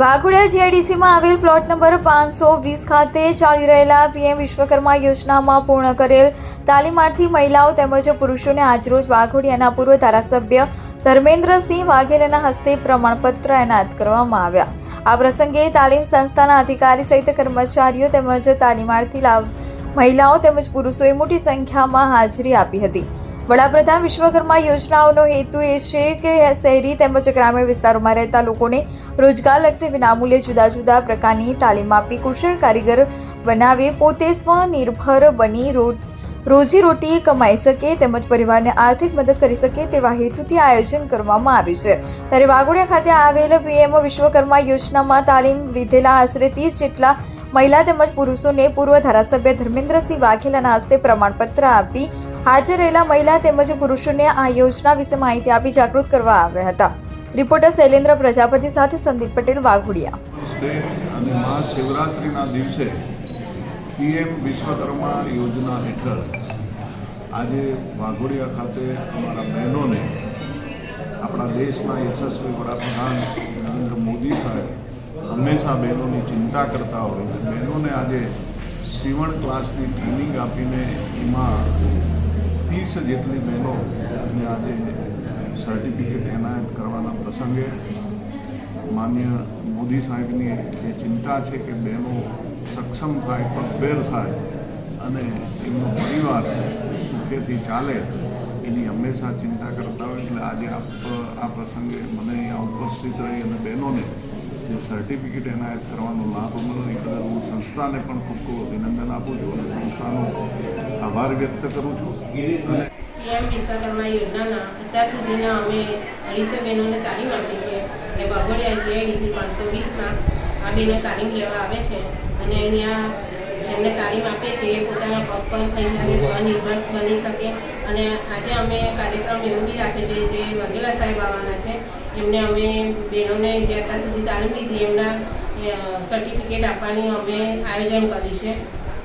વાઘોડિયા જીઆઈડીસીમાં આવેલ plot number પાંચસો વીસ ખાતે ચાલી રહેલા પીએમ વિશ્વકર્મા યોજનામાં પૂર્ણ કરેલ તાલીમાર્થી મહિલાઓ તેમજ પુરુષોને આજરોજ વાઘોડિયાના પૂર્વ ધારાસભ્ય ધર્મેન્દ્રસિંહ વાઘેલાના હસ્તે પ્રમાણપત્ર એનાયત કરવામાં આવ્યા. આ પ્રસંગે તાલીમ સંસ્થાના અધિકારી સહિત કર્મચારીઓ તેમજ તાલીમાર્થી મહિલાઓ તેમજ પુરુષોએ મોટી સંખ્યામાં હાજરી આપી હતી. વડાપ્રધાન વિશ્વકર્મા યોજનાઓનો હેતુ એ છે કે શહેરી તેમજ ગ્રામીણ વિસ્તારોમાં રહેતા લોકોને રોજગારલક્ષી વિનામૂલ્યે જુદા જુદા પ્રકારની તાલીમ આપી કુશળ કારીગર બનાવી, પોતે સ્વનિર્ભર બની રોજીરોટી કમાઈ શકે તેમજ પરિવારને આર્થિક મદદ કરી શકે તેવા હેતુથી આયોજન કરવામાં આવ્યું છે. ત્યારે વાઘોડિયા ખાતે આવેલ પીએમ વિશ્વકર્મા યોજનામાં તાલીમ લીધેલા આશરે ત્રીસ જેટલા મહિલા તેમજ પુરુષોને પૂર્વ ધારાસભ્ય ધર્મેન્દ્રસિંહ વાઘેલાના હસ્તે પ્રમાણપત્ર આપી હાજર રહેલા મહિલા તેમજ પુરુષોને આ યોજના વિશે માહિતી આપી જાગૃત કરવા આવ્યા હતા. રિપોર્ટર શૈલેન્દ્ર પ્રજાપતિ સાથે સંદીપ પટેલ, વાઘોડિયા. અને મહાશિવરાત્રિના દિવસે પીએમ વિશ્વકર્મા યોજના હેઠળ આજે વાઘોડિયા ખાતે અમારા બહેનોને આપણા દેશના યશસ્વી વડાપ્રધાન નરેન્દ્ર મોદી સાહેબ હંમેશા બહેનોની ચિંતા કરતા હોય બહેનોને આજે સીવણ ક્લાસની ટ્રેનિંગ આપીને એમાં ત્રીસ જેટલી બહેનોને આજે સર્ટિફિકેટ એનાયત કરવાના પ્રસંગે માન્ય મોદી સાહેબની જે ચિંતા છે કે બહેનો સક્ષમ થાય પગભેર થાય અને એમનો પરિવાર સુખેથી ચાલે, એની હંમેશા ચિંતા કરતા હોય. એટલે આજે આપ, આ પ્રસંગે મને અહીંયા ઉપસ્થિત રહી અને બહેનોને જે સર્ટિફિકેટ એનાયત કરવાનો લાભ મળ્યો એ હું સંસ્થાને પણ ખૂબ ખૂબ અભિનંદન આપું છું અને સંસ્થાનો આભાર વ્યક્ત કરું છું. પીએમ વિશ્વકર્મા યોજનાના અત્યાર સુધીના અમે અઢીસો બહેનોને તાલીમ આપી છે. અને બગોડિયા જીઆઈડીસી પાંચસો વીસમાં આ બહેનો તાલીમ લેવા આવે છે. અને અહીંયા જેમને તાલીમ આપે છે એ પોતાના પગ પર થઈ શકે સ્વનિર્ભર બની શકે. અને આજે અમે કાર્યક્રમ એવો બી રાખ્યો છે જે વઘેલા સાહેબ આવવાના છે. એમને અમે બહેનોને જે અત્યાર સુધી તાલીમ લીધી એમના સર્ટિફિકેટ આપવાની અમે આયોજન કર્યું છે.